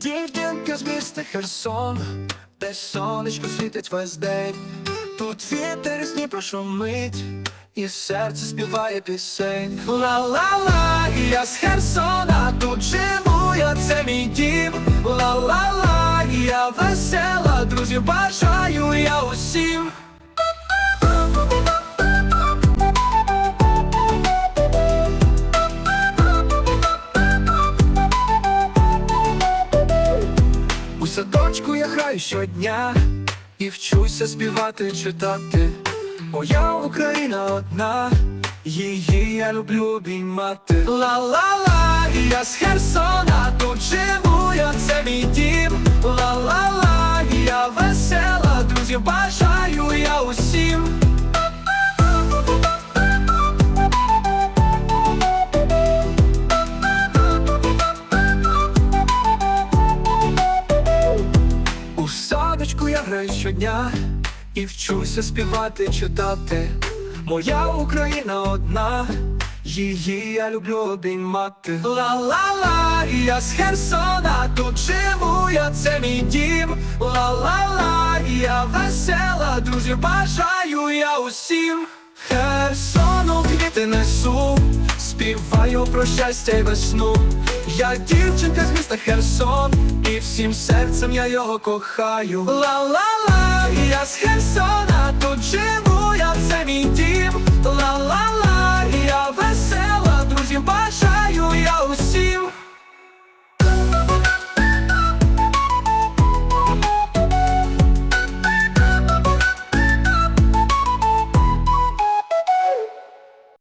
дівчинка з міста Херсон, де сонечко світить весь день. Тут вітер з Дніпра шумить, і серце співає пісень. Ла-ла-ла, я з Херсона, тут живу, я це мій дім. Ла-ла-ла, я весела, друзів бажаю я усім. Садочку щодня і вчуся співати, читати. Моя Україна одна, її я люблю обіймати. Ла-ла-ла, я з Херсона, тут живу, я це мій дім. Граю щодня і вчуся співати, читати. Моя Україна одна, її я люблю обіймати. Ла-ла-ла, я з Херсона, тут живу, я це мій дім. Ла-ла-ла, я весела, друзів бажаю я усім. Херсону квіти несу, співаю про щастя й весну. Я дівчинка з міста Херсон, і всім серцем я його кохаю. Ла-ла-ла, я з Херсона,